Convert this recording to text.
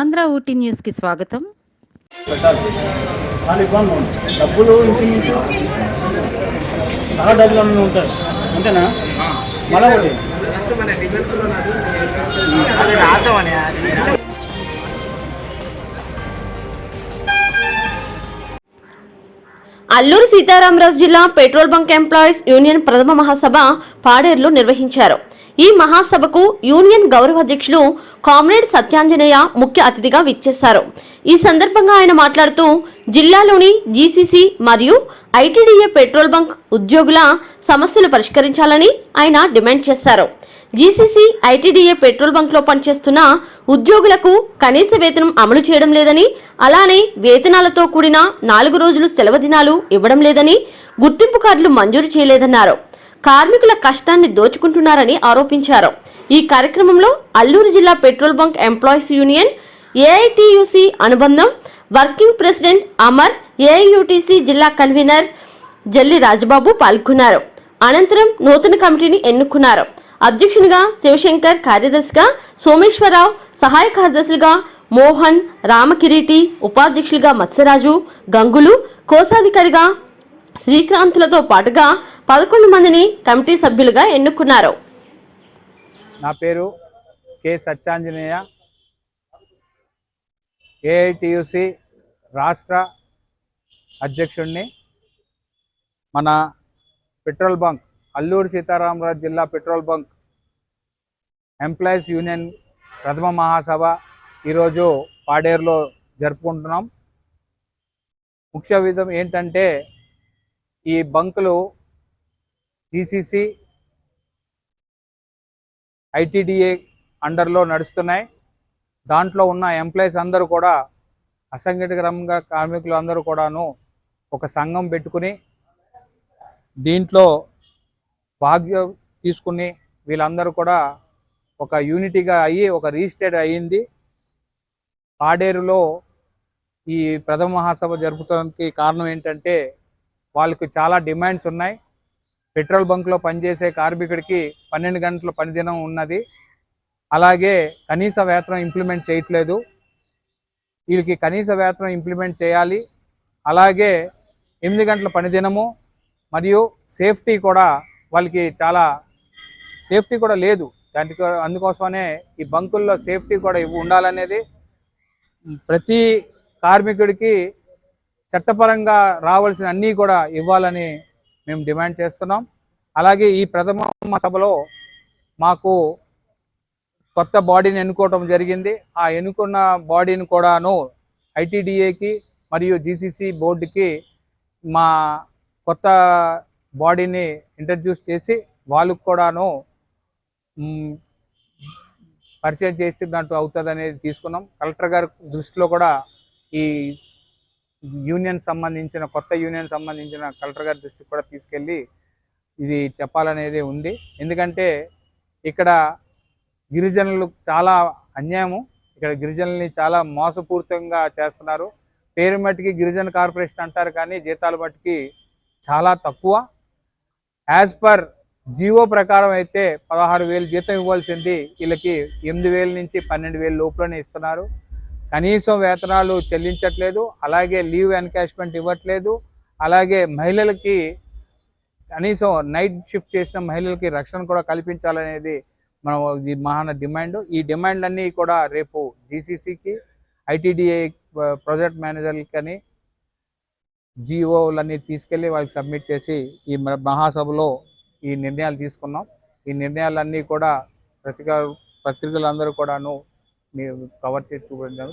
మన ఊటీ స్వాగతం. వాళ్ళు ఇబ్బంది ఉంది డబ్బులు సహా డబ్బులు ఉంటాయి. అంతేనా? మళ్ళా అల్లూరు సీతారామరాజు జిల్లా పెట్రోల్ బంక్ ఎంప్లాయీస్ యూనియన్ ప్రథమ మహాసభ పాడేరులో నిర్వహించారు. ఈ మహాసభకు యూనియన్ గౌరవ అధ్యక్షులు కామ్రేడ్ సత్యాంజనేయ ముఖ్య అతిథిగా విచ్చేశారు. ఈ సందర్భంగా ఆయన మాట్లాడుతూ జిల్లాలోని జీసీసీ మరియు ఐటీడీఏ పెట్రోల్ బంక్ ఉద్యోగుల సమస్యలు పరిష్కరించాలని ఆయన డిమాండ్ చేశారు. జీసీసీ ఐటీడీఏ పెట్రోల్ బంక్లో పనిచేస్తున్న ఉద్యోగులకు కనీస వేతనం అమలు చేయడం లేదని అలానే వేతనాలతో కూడిన నాలుగు రోజులు సెలవు దినాలు ఇవ్వడం లేదని గుర్తింపు కార్డులు మంజూరు చేయలేదన్నారు. కార్మికుల కష్టాన్ని దోచుకుంటున్నారని ఆరోపించారు. ఈ కార్యక్రమంలో అల్లూరు జిల్లా petrol bunk employees union AITUC అనుబంధం వర్కింగ్ ప్రెసిడెంట్ అమర్ ఏఐయుటిసి జిల్లా కన్వీనర్ జల్లి రాజబాబు పాల్గొన్నారు. అనంతరం నూతన కమిటీని ఎన్నుకున్నారు. అధ్యక్షునిగా శివశంకర్ కార్యదర్శిగా సోమేశ్వరరావు సహాయ కార్యదర్శులుగా మోహన్ రామకిరీటి ఉపాధ్యక్షులుగా మత్స్యరాజు గంగులు కోశాధికారిగా శ్రీకాంతులతో పాటుగా పదకొండు మందిని కమిటీ సభ్యులుగా ఎన్నుకున్నారు. నా పేరు కె సత్యాంజనేయ. ఏఐటియుసి రాష్ట్ర అధ్యక్షుడిని మన పెట్రోల్ బంక్ అల్లూరు సీతారామరాజు జిల్లా పెట్రోల్ బంక్ ఎంప్లాయీస్ యూనియన్ ప్రథమ మహాసభ ఈరోజు పాడేరులో జరుపుకుంటున్నాం. ముఖ్య విధం ఏంటంటే ఈ బంకులు జీసీసీ ఐటీడీఏ అండర్లో నడుస్తున్నాయి. దాంట్లో ఉన్న ఎంప్లాయీస్ అందరూ కూడా అసంఘటిత రంగ కార్మికులు అందరూ కూడాను ఒక సంఘం పెట్టుకుని దీంట్లో భాగ్యం తీసుకుని వీళ్ళందరూ కూడా ఒక యూనిటీగా అయ్యి ఒక రిజిస్టర్డ్ అయ్యింది. పాడేరులో ఈ ప్రథమ మహాసభ జరుపుకోవడానికి కారణం ఏంటంటే వాళ్ళకు చాలా డిమాండ్స్ ఉన్నాయి. పెట్రోల్ బంక్లో పనిచేసే కార్మికుడికి పన్నెండు గంటల పనిదినం ఉన్నది. అలాగే కనీస వేతనం ఇంప్లిమెంట్ చేయట్లేదు. వీళ్ళకి కనీస వేతనం ఇంప్లిమెంట్ చేయాలి. అలాగే ఎనిమిది గంటల పనిదినము మరియు సేఫ్టీ కూడా వాళ్ళకి చాలా సేఫ్టీ కూడా లేదు. దానికి అందుకోసమనే ఈ బంకుల్లో సేఫ్టీ కూడా ఇవ్వ- ఉండాలనేది ప్రతి కార్మికుడికి చట్టపరంగా రావాల్సిన అన్నీ కూడా ఇవ్వాలని మేము డిమాండ్ చేస్తున్నాం. అలాగే ఈ ప్రథమ సభలో మాకు కొత్త బాడీని ఎన్నుకోవటం జరిగింది. ఆ ఎన్నుకున్న బాడీని కూడాను ఐటీడీఏకి మరియు జీసీసీ బోర్డుకి మా కొత్త బాడీని ఇంట్రడ్యూస్ చేసి వాళ్ళకు కూడాను పరిచయం చేసినట్టు అవుతుంది అనేది తీసుకున్నాం. కలెక్టర్ గారి దృష్టిలో కూడా ఈ యూనియన్ సంబంధించిన కొత్త యూనియన్ సంబంధించిన కలెక్టర్ గారి దృష్టికి కూడా తీసుకెళ్ళి ఇది చెప్పాలనేది ఉంది. ఎందుకంటే ఇక్కడ గిరిజనులు చాలా అన్యాయము. ఇక్కడ గిరిజనుల్ని చాలా మోసపూరితంగా చేస్తున్నారు. పేరు మట్టికి గిరిజన కార్పొరేషన్ అంటారు కానీ జీతాలు మట్టికి చాలా తక్కువ. యాజ్ పర్ జియో ప్రకారం అయితే పదహారు వేలు జీతం ఇవ్వాల్సింది వీళ్ళకి ఎనిమిది వేల నుంచి పన్నెండు వేలు లోపలనే ఇస్తున్నారు. కనీసం వేతనాలు చెల్లించట్లేదు అలాగే లీవ్ ఎన్కాష్మెంట్ ఇవ్వట్లేదు అలాగే మహిళలకి కనీసం నైట్ షిఫ్ట్ చేసిన మహిళలకి రక్షణ కూడా కల్పించాలనేది మనం మహాన డిమాండ్. ఈ డిమాండ్ అన్నీ కూడా రేపు జీసీసీకి ఐటీడీఏ ప్రాజెక్ట్ మేనేజర్లకి అని తీసుకెళ్ళి వాళ్ళకి సబ్మిట్ చేసి ఈ మ- మహాసభలో ఈ నిర్ణయాలు తీసుకున్నాం. ఈ నిర్ణయాలన్నీ కూడా పత్రిక పత్రికలందరూ కూడాను మీరు కవర్ చేసి చూపించడం